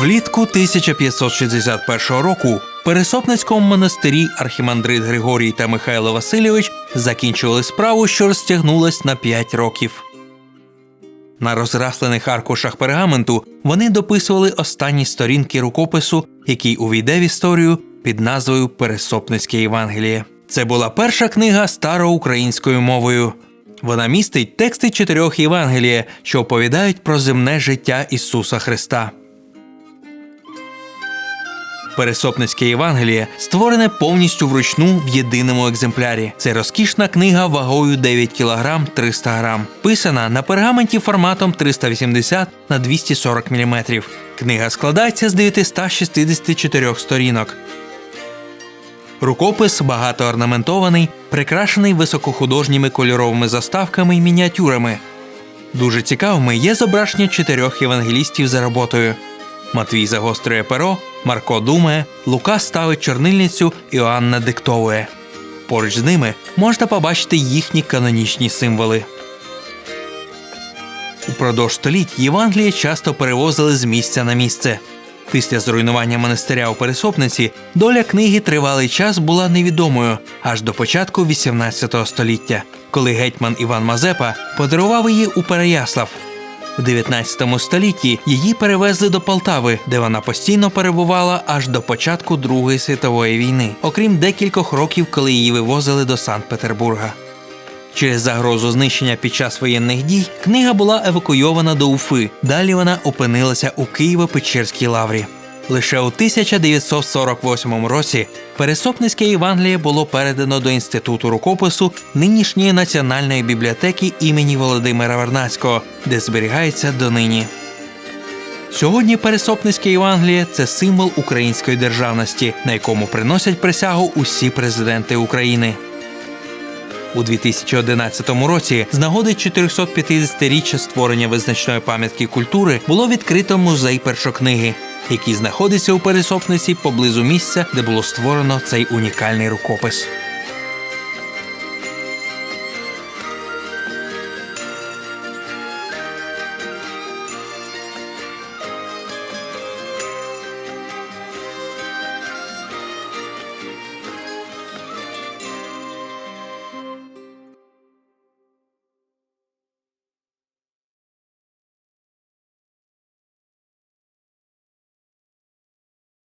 Влітку 1561 року Пересопницькому монастирі архімандрит Григорій та Михайло Васильович закінчували справу, що розтягнулась на 5 років. На розраслених аркушах пергаменту вони дописували останні сторінки рукопису, який увійде в історію під назвою Пересопницьке Євангеліє. Це була перша книга староукраїнською мовою. Вона містить тексти чотирьох Євангелія, що оповідають про земне життя Ісуса Христа. Пересопницьке Євангеліє створене повністю вручну в єдиному екземплярі. Це розкішна книга вагою 9 кг 300 грам, писана на пергаменті форматом 380 на 240 мм. Книга складається з 964 сторінок. Рукопис багато орнаментований, прикрашений високохудожніми кольоровими заставками і мініатюрами. Дуже цікавими є зображення чотирьох євангелістів за роботою. Матвій загострює перо, Марко думає, Лука ставить чорнильницю, Іоанна диктовує. Поруч з ними можна побачити їхні канонічні символи. Упродовж століть Євангеліє часто перевозили з місця на місце. Після зруйнування монастиря у Пересопниці доля книги тривалий час була невідомою аж до початку XVIII століття, коли гетьман Іван Мазепа подарував її у Переяслав. У 19 столітті її перевезли до Полтави, де вона постійно перебувала аж до початку Другої світової війни, окрім декількох років, коли її вивозили до Санкт-Петербурга. Через загрозу знищення під час воєнних дій книга була евакуйована до Уфи. Далі вона опинилася у Києво-Печерській лаврі. Лише у 1948 році Пересопницьке Євангеліє було передано до інституту рукопису нинішньої національної бібліотеки імені Володимира Вернацького, де зберігається донині. Сьогодні Пересопницьке Євангеліє це символ української державності, на якому приносять присягу усі президенти України. У 2011 році з нагоди 450-річчя створення визначної пам'ятки культури було відкрито музей першокниги, який знаходиться у Пересопниці поблизу місця, де було створено цей унікальний рукопис.